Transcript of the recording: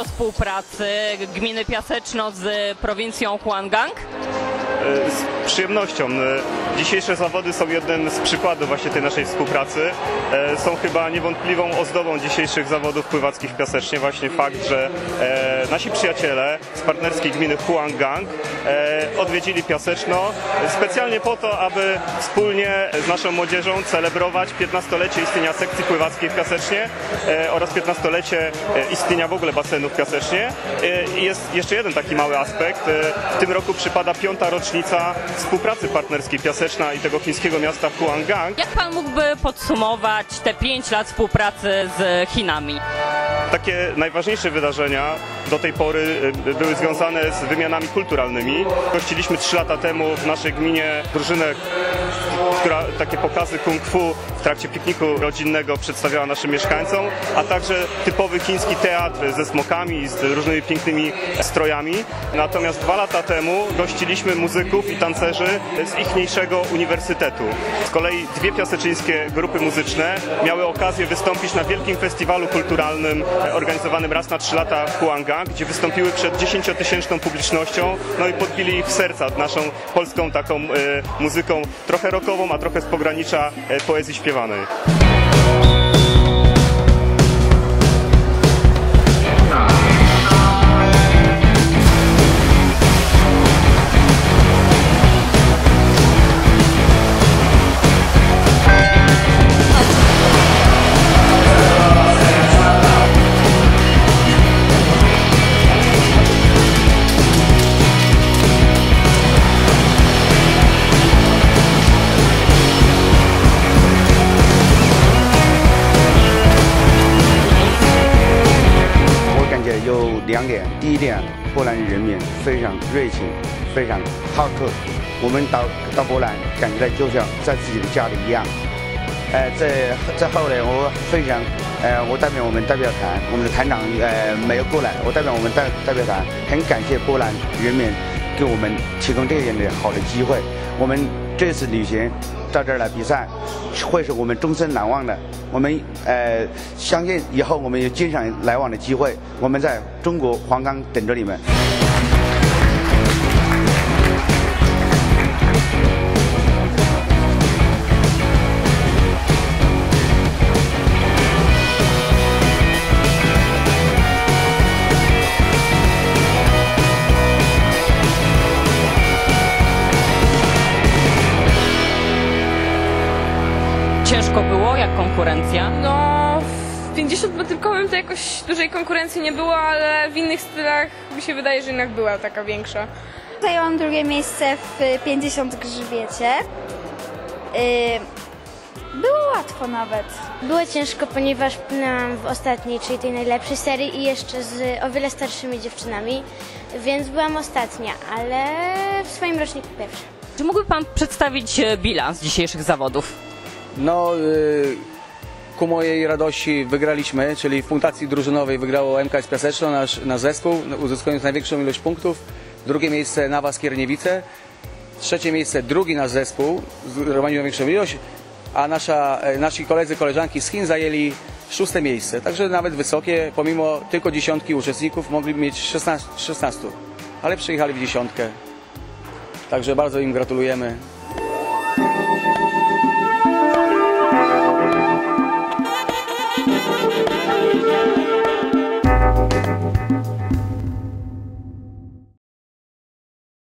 o współpracy gminy Piaseczno z prowincją Huangang? E, Z przyjemnością. Dzisiejsze zawody są jednym z przykładów właśnie tej naszej współpracy. E, Są chyba niewątpliwą ozdobą dzisiejszych zawodów pływackich Piasecznie właśnie fakt, że e, nasi przyjaciele z partnerskiej gminy Huangang e, odwiedzili Piaseczno specjalnie po to, aby wspólnie z naszą młodzieżą celebrować 15-lecie istnienia sekcji pływackiej w Piasecznie oraz 15-lecie e, istnienia w ogóle basenu w Piasecznie. Jest jeszcze jeden taki mały aspekt. W tym roku przypada piąta rocznica współpracy partnerskiej Piaseczna i tego chińskiego miasta Huangang. Jak pan mógłby podsumować te pięć lat współpracy z Chinami? Takie najważniejsze wydarzenia do tej pory y, były związane z wymianami kulturalnymi. Gościliśmy trzy lata temu w naszej gminie drużynę, która takie pokazy kung fu w trakcie pikniku rodzinnego przedstawiała naszym mieszkańcom, a także typowy chiński teatr ze smokami, z różnymi pięknymi strojami. Natomiast dwa lata temu gościliśmy muzyków i tancerzy z ichniejszego uniwersytetu. Z kolei dwie piaseczyńskie grupy muzyczne miały okazję wystąpić na wielkim festiwalu kulturalnym organizowanym raz na trzy lata w Huangang, gdzie wystąpiły przed dziesięciotysięczną publicznością, no i podbili ich w serca naszą polską taką e, muzyką trochę rockową, a trochę z pogranicza e, poezji śpiewanej. 两点，第一点，波兰人民非常热情，非常好客。我们到到波兰，感觉到就像在自己的家里一样。呃，在在后来，我非常，呃，我代表我们代表团，我们的团长呃没有过来，我代表我们代代表团，很感谢波兰人民给我们提供这样的好的机会。我们这次旅行到这儿来比赛，会是我们终身难忘的。我们呃相信以后我们有经常来往的机会，我们在中国黄冈等着你们。Jak konkurencja? No, w 50-metrykowym to jakoś dużej konkurencji nie było, ale w innych stylach mi się wydaje, że jednak była taka większa. Zajęłam drugie miejsce w 50 grzbiecie. Yy, było łatwo nawet. Było ciężko, ponieważ płynęłam w ostatniej, czyli tej najlepszej serii i jeszcze z o wiele starszymi dziewczynami, więc byłam ostatnia, ale w swoim roczniku pierwsza. Czy mógłby pan przedstawić e, bilans dzisiejszych zawodów? No, y, ku mojej radości wygraliśmy, czyli w punktacji drużynowej wygrało MKS Piaseczno, nasz, nasz zespół, uzyskując największą ilość punktów. Drugie miejsce Nawa Skierniewice. Trzecie miejsce drugi nasz zespół, zgromadzili największą ilość, a nasza, e, nasi koledzy, koleżanki z Chin zajęli szóste miejsce. Także nawet wysokie, pomimo tylko dziesiątki uczestników, mogli mieć 16, 16 ale przyjechali w dziesiątkę. Także bardzo im gratulujemy.